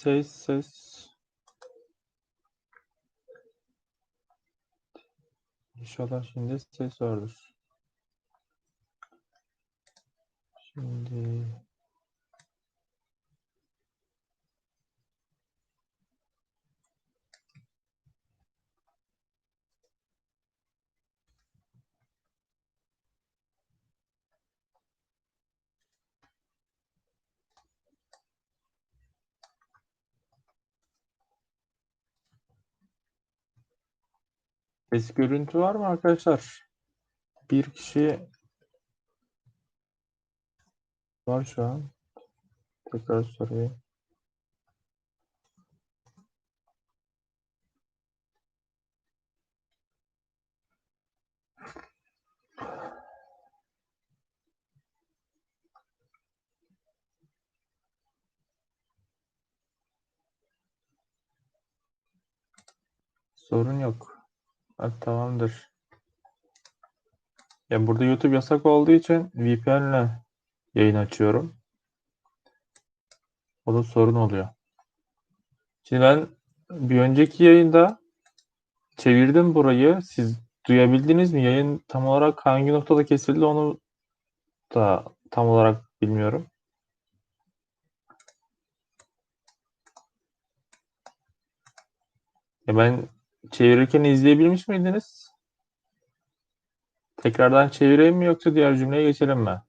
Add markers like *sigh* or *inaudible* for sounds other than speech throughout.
Ses ses. İnşallah şimdi ses vardır. Şimdi ses görüntü var mı arkadaşlar? Bir kişi var şu an. Tekrar sorayım. Sorun yok. Ha, tamamdır. Ya burada YouTube yasak olduğu için VPN'le yayın açıyorum. O da sorun oluyor. Şimdi ben bir önceki yayında çevirdim burayı. Siz duyabildiniz mi? Yayın tam olarak hangi noktada kesildi onu da tam olarak bilmiyorum. Ya ben çevirirken izleyebilmiş miydiniz? Tekrardan çevireyim mi yoksa diğer cümleye geçelim mi?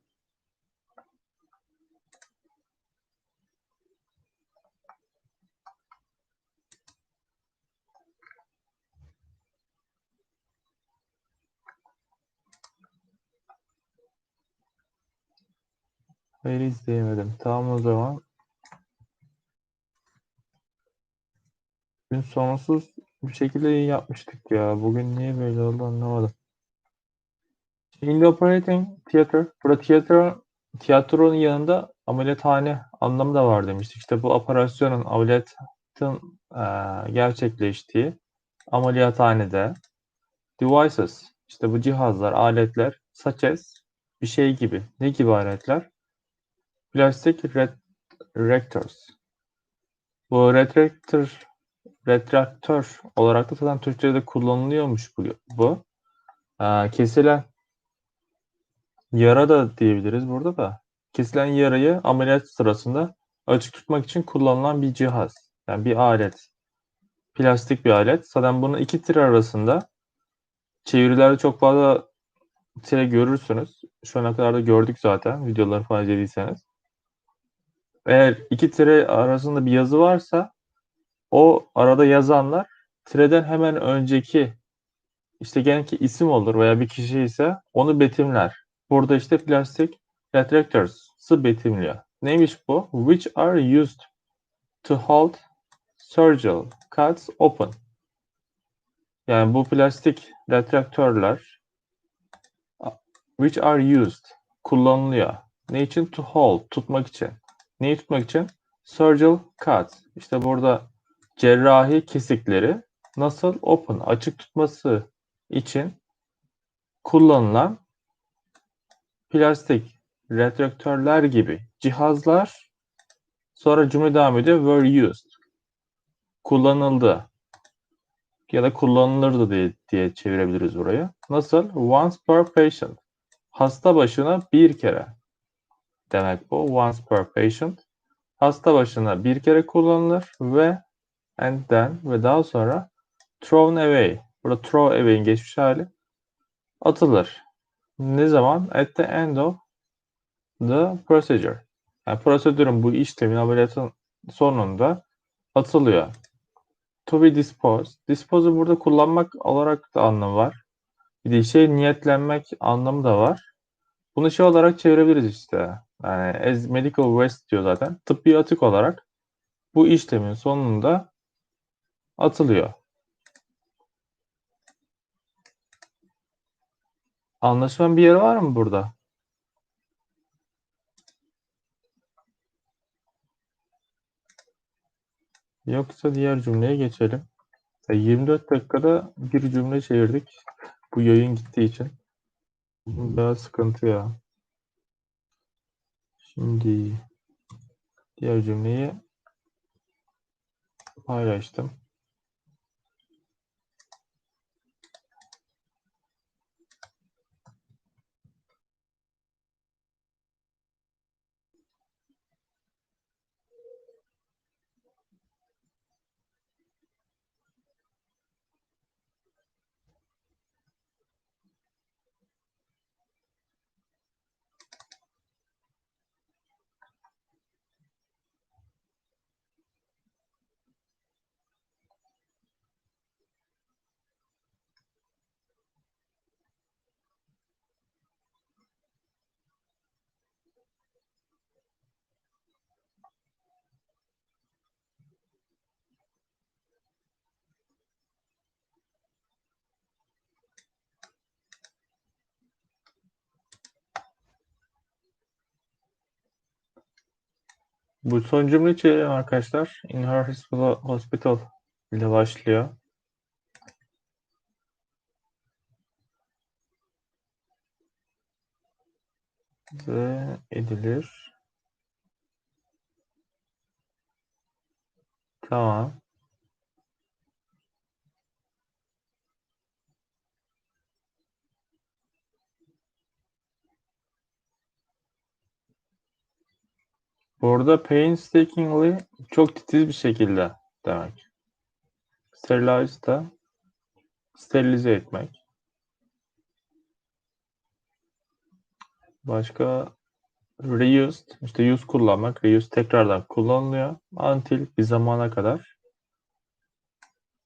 Hayır izleyemedim. Tamam o zaman. Dün sonsuz bir şekilde yapmıştık ya. Bugün niye böyle oldu anlamadım. In the operating theater, burada tiyatro, tiyatronun yanında ameliyathane anlamı da var demiştik. İşte bu operasyonun, ameliyatın e, gerçekleştiği ameliyathanede devices, işte bu cihazlar, aletler, as bir şey gibi. Ne gibi aletler? Plastik ret reactors. Bu retraktör, retraktör olarak da zaten Türkçe'de kullanılıyormuş bu. bu. Ee, kesilen yara da diyebiliriz burada da. Kesilen yarayı ameliyat sırasında açık tutmak için kullanılan bir cihaz. Yani bir alet. Plastik bir alet. Zaten bunun iki tire arasında çevirilerde çok fazla tire görürsünüz. Şu ana kadar da gördük zaten videoları falan izlediyseniz. Eğer iki tire arasında bir yazı varsa o arada yazanlar tireden hemen önceki işte gene ki isim olur veya bir kişi ise onu betimler. Burada işte plastik retractors'ı betimliyor. Neymiş bu? Which are used to hold surgical cuts open. Yani bu plastik retraktörler which are used kullanılıyor. Ne için? To hold, tutmak için. Neyi tutmak için? Surgical cuts. İşte burada cerrahi kesikleri nasıl open, açık tutması için kullanılan plastik retraktörler gibi cihazlar sonra cümle devam ediyor. Were used. Kullanıldı. Ya da kullanılırdı diye, diye çevirebiliriz burayı. Nasıl? Once per patient. Hasta başına bir kere. Demek bu. Once per patient. Hasta başına bir kere kullanılır ve and then ve daha sonra thrown away. Burada throw away'in geçmiş hali atılır. Ne zaman? At the end of the procedure. Yani prosedürün bu işlemin ameliyatın sonunda atılıyor. To be disposed. Dispose'u burada kullanmak olarak da anlamı var. Bir de şey niyetlenmek anlamı da var. Bunu şey olarak çevirebiliriz işte. Yani as medical waste diyor zaten. Tıbbi atık olarak bu işlemin sonunda atılıyor. Anlaşılan bir yer var mı burada? Yoksa diğer cümleye geçelim. 24 dakikada bir cümle çevirdik. Bu yayın gittiği için. Biraz sıkıntı ya. Şimdi diğer cümleyi Paylaştım. Bu son cümle çevirelim arkadaşlar. In her hospital, ile başlıyor. Ve edilir. Tamam. Burada painstakingly çok titiz bir şekilde demek. Sterilize da sterilize etmek. Başka reused işte use kullanmak. Reuse tekrardan kullanılıyor. Until bir zamana kadar.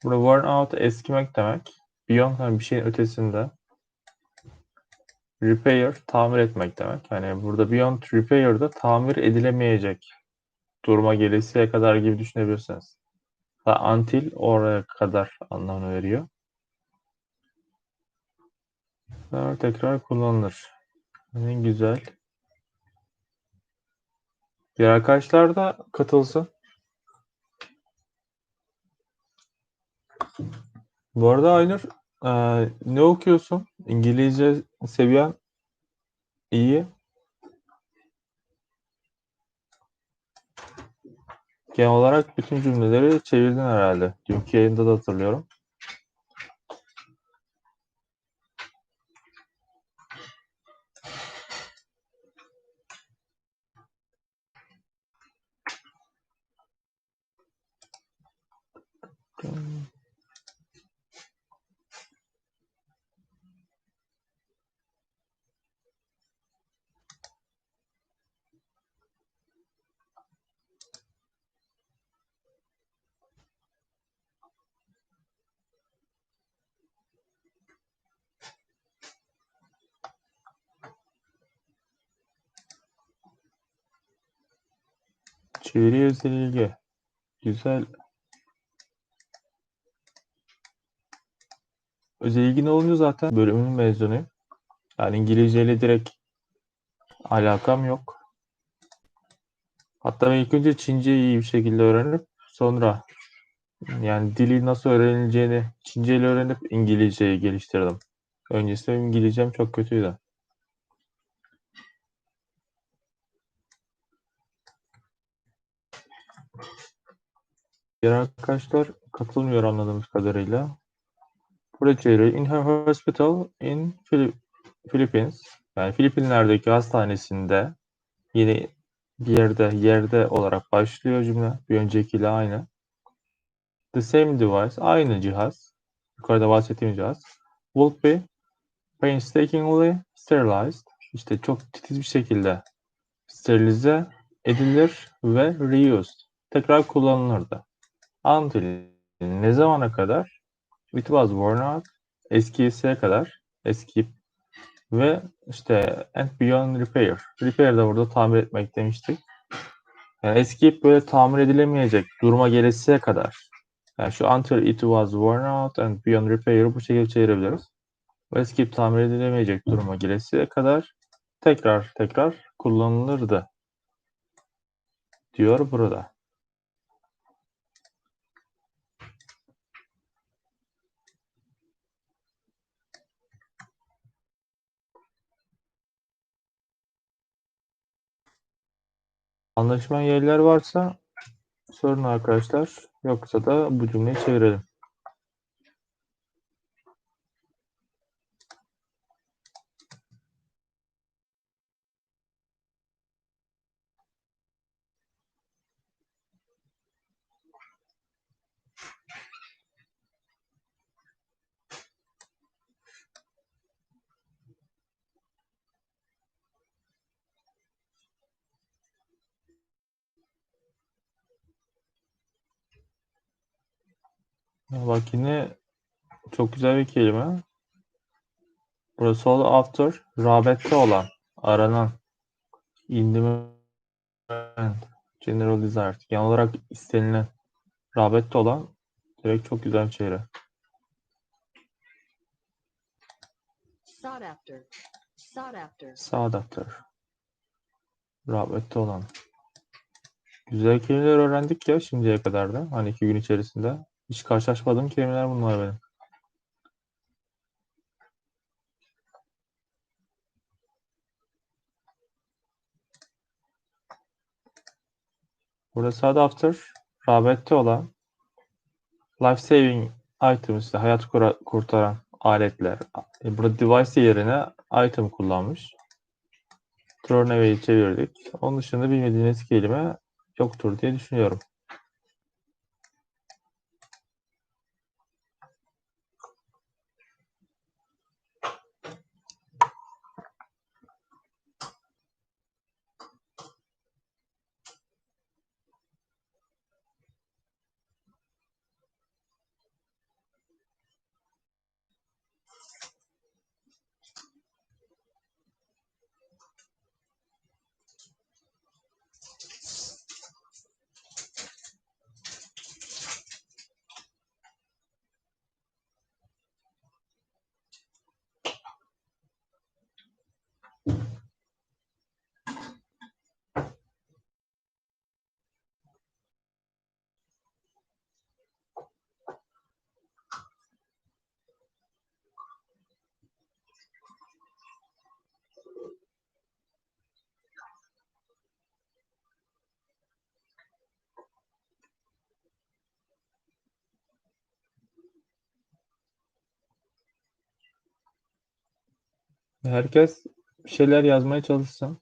Burada worn out eskimek demek. Beyond yani bir şeyin ötesinde. Repair tamir etmek demek. Yani burada beyond repair'da tamir edilemeyecek duruma gelesiye kadar gibi düşünebilirsiniz. Until oraya kadar anlamını veriyor. Sonra tekrar kullanılır. En güzel. Diğer arkadaşlar da katılsın. Bu arada Aynur eee, ne okuyorsun? İngilizce seviyen iyi. Genel olarak bütün cümleleri çevirdin herhalde. Dünkü yayında da hatırlıyorum. Çeviri özel ilgi. Güzel. Özel ilgi ne olunca zaten bölümün mezunuyum. Yani İngilizceyle direkt alakam yok. Hatta ben ilk önce Çince'yi iyi bir şekilde öğrenip sonra yani dili nasıl öğrenileceğini Çince ile öğrenip İngilizceyi geliştirdim. Öncesinde İngilizcem çok kötüydü. Diğer arkadaşlar katılmıyor anladığımız kadarıyla. Çeviriyor. In her hospital in Philip- Philippines. Yani Filipinler'deki hastanesinde yine bir yerde yerde olarak başlıyor cümle. Bir öncekiyle aynı. The same device. Aynı cihaz. Yukarıda bahsettiğim cihaz. Will be painstakingly sterilized. İşte çok titiz bir şekilde sterilize edilir ve reused. Tekrar kullanılırdı. Until ne zamana kadar? It was worn out. Eskiyesiye kadar. Eskiyip ve işte and beyond repair. Repair de burada tamir etmek demiştik. Yani eskiyip böyle tamir edilemeyecek duruma gelesiye kadar. Yani şu until it was worn out and beyond repair bu şekilde çevirebiliriz. Ve eskiyip tamir edilemeyecek duruma gelesiye kadar tekrar tekrar kullanılırdı. Diyor burada. Anlaşma yerler varsa sorun arkadaşlar. Yoksa da bu cümleyi çevirelim. Ya Bak yine çok güzel bir kelime. Burası oldu after, rağbette olan, aranan, in demand, general desired. Genel olarak istenilen, rağbette olan direkt çok güzel bir çeviri. sought after, sought after, Sought after. Rağbette olan. Güzel kelimeler öğrendik ya şimdiye kadar da. Hani iki gün içerisinde. Hiç karşılaşmadığım kelimeler bunlar benim. Burada sought after, rağbette olan, life saving items, işte hayat kurtaran aletler. E, Burada device yerine item kullanmış. Thrown away'i çevirdik. Onun dışında bilmediğiniz kelime yoktur diye düşünüyorum. Herkes bir şeyler yazmaya çalışsın.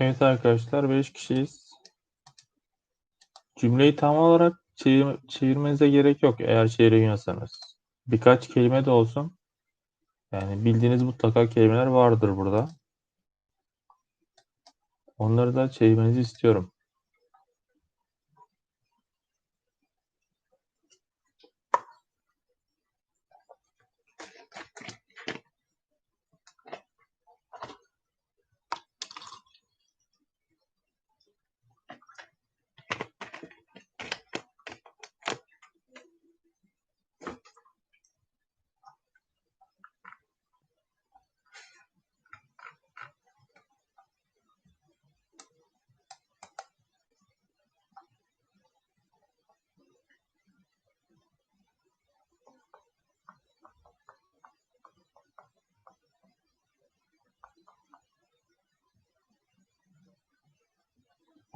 Evet arkadaşlar 5 kişiyiz. Cümleyi tam olarak çevir- çevirmenize gerek yok eğer çeviremiyorsanız. Birkaç kelime de olsun. Yani bildiğiniz mutlaka kelimeler vardır burada. Onları da çevirmenizi istiyorum.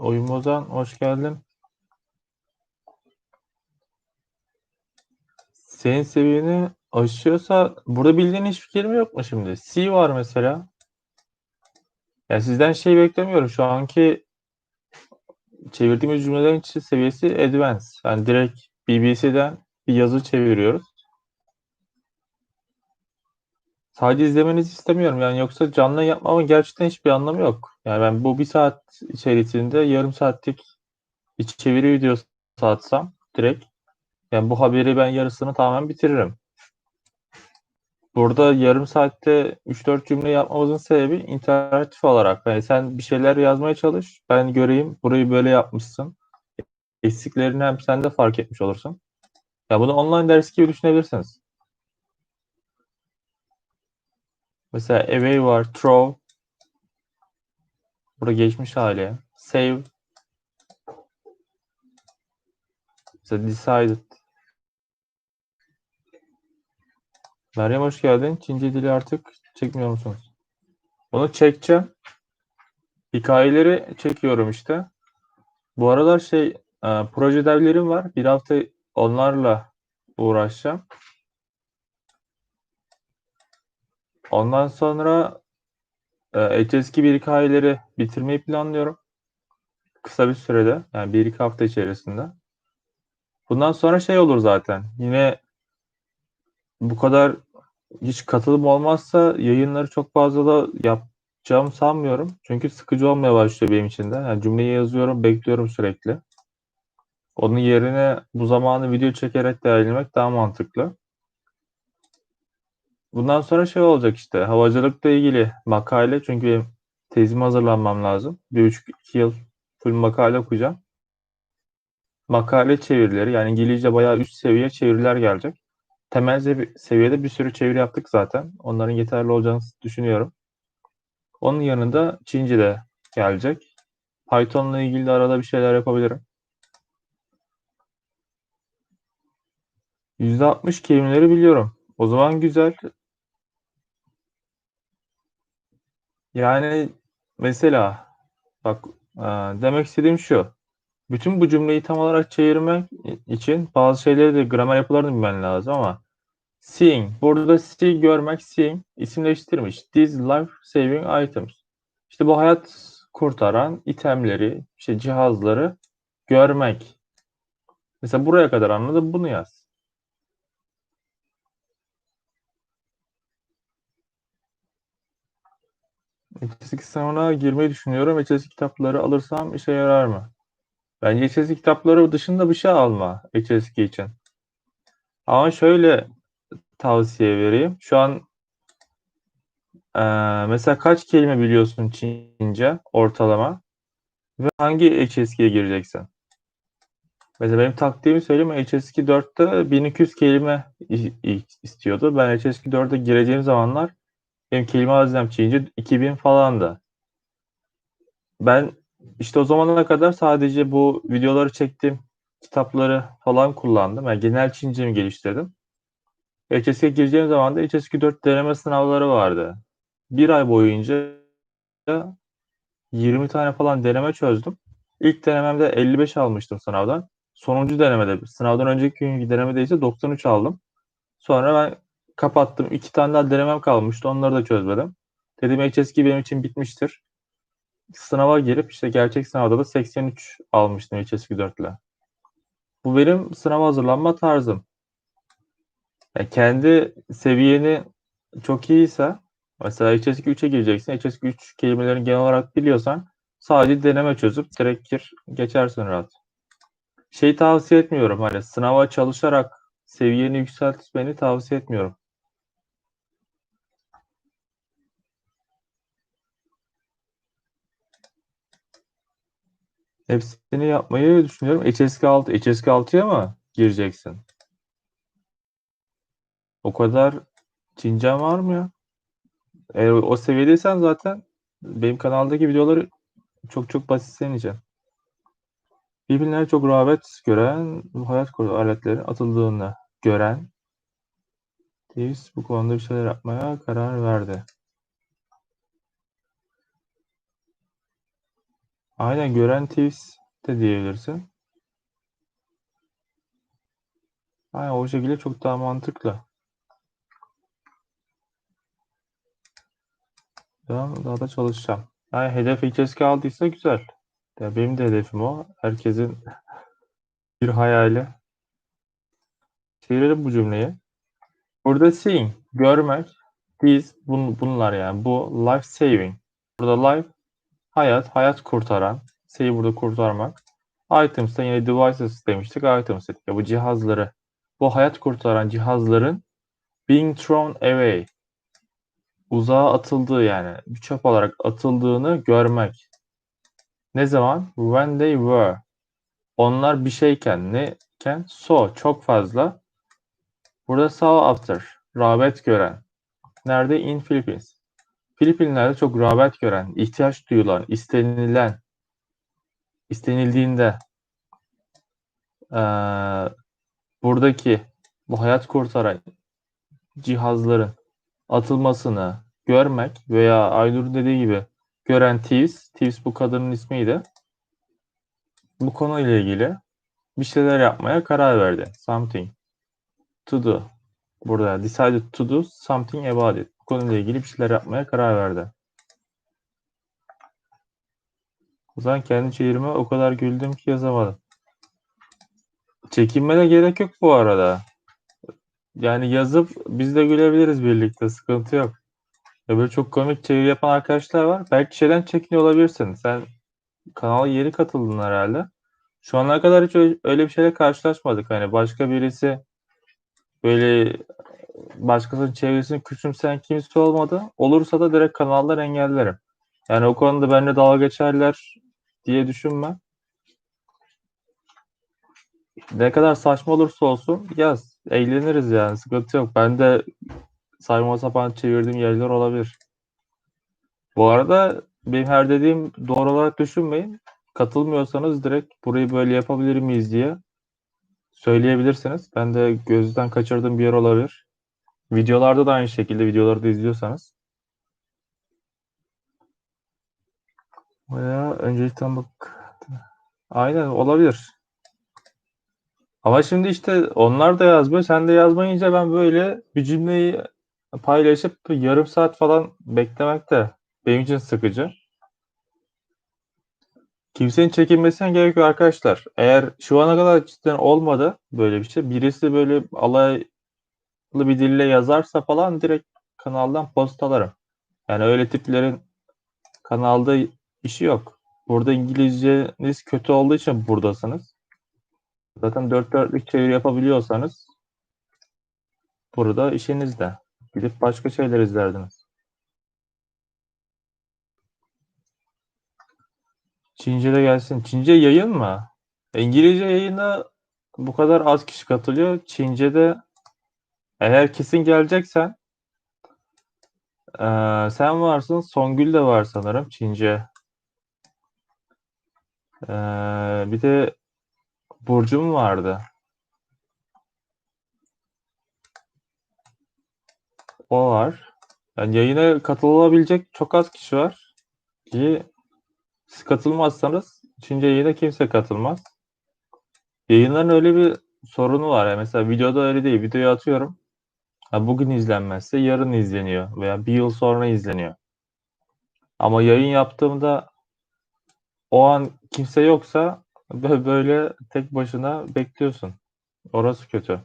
Oyun Ozan hoş geldin. Senin seviyeni aşıyorsa burada bildiğin hiçbir kelime yok mu şimdi? C var mesela. Yani sizden şey beklemiyorum. Şu anki çevirdiğimiz cümlelerin seviyesi advanced. Yani direkt BBC'den bir yazı çeviriyoruz. Sadece izlemenizi istemiyorum. Yani yoksa canlı yapmamın gerçekten hiçbir anlamı yok. Yani ben bu bir saat içerisinde yarım saatlik bir çeviri videosu atsam direkt yani bu haberi ben yarısını tamamen bitiririm. Burada yarım saatte 3-4 cümle yapmamızın sebebi interaktif olarak. Yani sen bir şeyler yazmaya çalış. Ben göreyim burayı böyle yapmışsın. Eksiklerini hem sen de fark etmiş olursun. Ya bunu online ders gibi düşünebilirsiniz. Mesela away var, throw. Burada geçmiş hali. Save. Mesela decided. Meryem hoş geldin. Çince dili artık çekmiyor musunuz? Onu çekeceğim. Hikayeleri çekiyorum işte. Bu aralar şey e, proje devlerim var. Bir hafta onlarla uğraşacağım. Ondan sonra e, HSK bir hikayeleri bitirmeyi planlıyorum. Kısa bir sürede. Yani bir iki hafta içerisinde. Bundan sonra şey olur zaten. Yine bu kadar hiç katılım olmazsa yayınları çok fazla da yapacağımı sanmıyorum. Çünkü sıkıcı olmaya başlıyor benim için de. Yani cümleyi yazıyorum, bekliyorum sürekli. Onun yerine bu zamanı video çekerek değerlendirmek daha mantıklı. Bundan sonra şey olacak işte havacılıkla ilgili makale çünkü benim hazırlanmam lazım. Bir buçuk iki yıl full makale okuyacağım. Makale çevirileri yani İngilizce bayağı üst seviye çeviriler gelecek. Temel sevi- seviyede bir sürü çeviri yaptık zaten. Onların yeterli olacağını düşünüyorum. Onun yanında Çince de gelecek. Python'la ilgili de arada bir şeyler yapabilirim. %60 kelimeleri biliyorum. O zaman güzel. Yani mesela bak e, demek istediğim şu. Bütün bu cümleyi tam olarak çevirmek için bazı şeyleri de gramer yapılarını bilmen lazım ama seeing. Burada see görmek seeing isimleştirmiş. These life saving items. İşte bu hayat kurtaran itemleri, işte cihazları görmek. Mesela buraya kadar anladım bunu yaz. HSK sınavına girmeyi düşünüyorum. HSK kitapları alırsam işe yarar mı? Bence HSK kitapları dışında bir şey alma HSK için. Ama şöyle tavsiye vereyim. Şu an eee, mesela kaç kelime biliyorsun Çince ortalama ve hangi HSK'ye gireceksin? Mesela benim taktiğimi söyleyeyim. HSK 4'te 1200 kelime istiyordu. Ben HSK 4'e gireceğim zamanlar benim kelime hazinem Çince 2000 falandı. Ben işte o zamana kadar sadece bu videoları çektim, kitapları falan kullandım. Yani genel Çincemi geliştirdim. HSK'ye gireceğim zaman da HSK 4 deneme sınavları vardı. Bir ay boyunca 20 tane falan deneme çözdüm. İlk denememde 55 almıştım sınavdan. Sonuncu denemede, sınavdan önceki günkü denemede ise 93 aldım. Sonra ben kapattım. İki tane daha denemem kalmıştı. Onları da çözmedim. Dedim HSK benim için bitmiştir. Sınava girip işte gerçek sınavda da 83 almıştım HSK 4 ile. Bu benim sınava hazırlanma tarzım. Yani kendi seviyeni çok iyiyse mesela HSK 3'e gireceksin. HSK 3 kelimelerini genel olarak biliyorsan sadece deneme çözüp direkt gir geçersin rahat. Şey tavsiye etmiyorum hani sınava çalışarak seviyeni yükseltmeni tavsiye etmiyorum. Hepsini yapmayı düşünüyorum. HSK 6, HSK 6'ya mı gireceksin? O kadar Çincen var mı ya? Eğer o seviyedeysen zaten benim kanaldaki videoları çok çok basit için. Birbirlerine çok rağbet gören hayat kurulu aletlerin atıldığını gören Davis bu konuda bir şeyler yapmaya karar verdi. Aynen gören Thieves de diyebilirsin. Aynen o şekilde çok daha mantıklı. Daha, daha da çalışacağım. Yani hedef HSK aldıysa güzel. Ya benim de hedefim o. Herkesin *laughs* bir hayali. Çevirelim bu cümleyi. Burada seeing, görmek, these, bun, bunlar yani. Bu life saving. Burada life, hayat, hayat kurtaran. Save burada kurtarmak. Items'ta yine devices demiştik. Items dedik. Ya bu cihazları, bu hayat kurtaran cihazların being thrown away. Uzağa atıldığı yani bir çöp olarak atıldığını görmek. Ne zaman? When they were. Onlar bir şeyken, neyken? So, çok fazla. Burada saw after, rağbet gören. Nerede? In Philippines. Filipinler'de çok rağbet gören, ihtiyaç duyulan, istenilen, istenildiğinde eee, buradaki bu hayat kurtaran cihazların atılmasını görmek veya Aynur'un dediği gibi gören Thieves, Thieves bu kadının ismiydi. Bu konuyla ilgili bir şeyler yapmaya karar verdi. Something to do. Burada decided to do something about it. Bu konuyla ilgili bir şeyler yapmaya karar verdi. O zaman kendi çevirime o kadar güldüm ki yazamadım. Çekinmene gerek yok bu arada. Yani yazıp biz de gülebiliriz birlikte. Sıkıntı yok. Ya böyle çok komik çeviri yapan arkadaşlar var. Belki şeyden çekiniyor olabilirsin. Sen kanala yeni katıldın herhalde. Şu ana kadar hiç öyle bir şeyle karşılaşmadık. Hani başka birisi böyle başkasının çevresini küçümseyen kimse olmadı. Olursa da direkt kanaldan engellerim. Yani o konuda benimle dalga geçerler diye düşünme. Ne kadar saçma olursa olsun yaz. Eğleniriz yani. Sıkıntı yok. Ben de saçma sapan çevirdiğim yerler olabilir. Bu arada benim her dediğim doğru olarak düşünmeyin. Katılmıyorsanız direkt burayı böyle yapabilir miyiz diye söyleyebilirsiniz. Ben de gözden kaçırdığım bir yer olabilir. Videolarda da aynı şekilde videoları da izliyorsanız. Veya öncelikten bak. Aynen olabilir. Ama şimdi işte onlar da yazmıyor. Sen de yazmayınca ben böyle bir cümleyi paylaşıp yarım saat falan beklemek de benim için sıkıcı. Kimsenin çekinmesine gerek yok arkadaşlar. Eğer şu ana kadar cidden olmadı böyle bir şey. Birisi böyle alaylı bir dille yazarsa falan direkt kanaldan post alırım. Yani öyle tiplerin kanalda işi yok. Burada İngilizceniz kötü olduğu için buradasınız. Zaten dört dörtlük çeviri yapabiliyorsanız burada işinizde. Gidip başka şeyler izlerdiniz. Çince de gelsin. Çince yayın mı? İngilizce yayına bu kadar az kişi katılıyor. Çince'de eğer kesin geleceksen eee, sen varsın. Songül de var sanırım Çince. Eee, bir de Burcu'm vardı. O var. Yani yayına katılabilecek çok az kişi var. Ki siz katılmazsanız Çince yayına kimse katılmaz. Yayınların öyle bir sorunu var. Yani mesela videoda öyle değil. Videoyu atıyorum. Ha, bugün izlenmezse yarın izleniyor veya bir yıl sonra izleniyor. Ama yayın yaptığımda o an kimse yoksa bö- böyle tek başına bekliyorsun. Orası kötü.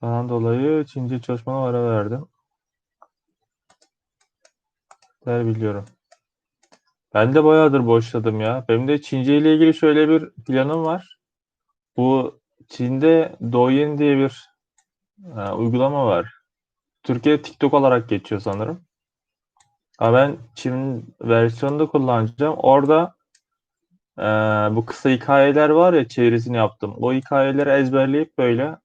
Sana dolayı Çince çalışmana ara verdim. Der biliyorum. Ben de bayağıdır boşladım ya. Benim de Çince ile ilgili şöyle bir planım var. Bu Çin'de Douyin diye bir e, uygulama var. Türkiye'de TikTok olarak geçiyor sanırım. Ama ben Çin versiyonunda kullanacağım. Orada e, bu kısa hikayeler var ya çevirisini yaptım. O hikayeleri ezberleyip böyle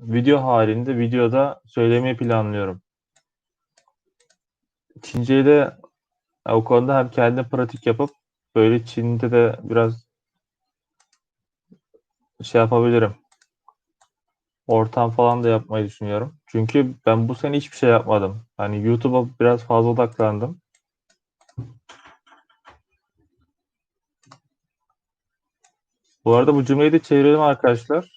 video halinde videoda söylemeyi planlıyorum. Çince'yi de e, o konuda hem kendi pratik yapıp böyle Çin'de de biraz şey yapabilirim. Ortam falan da yapmayı düşünüyorum. Çünkü ben bu sene hiçbir şey yapmadım. Hani YouTube'a biraz fazla odaklandım. Bu arada bu cümleyi de çevirelim arkadaşlar.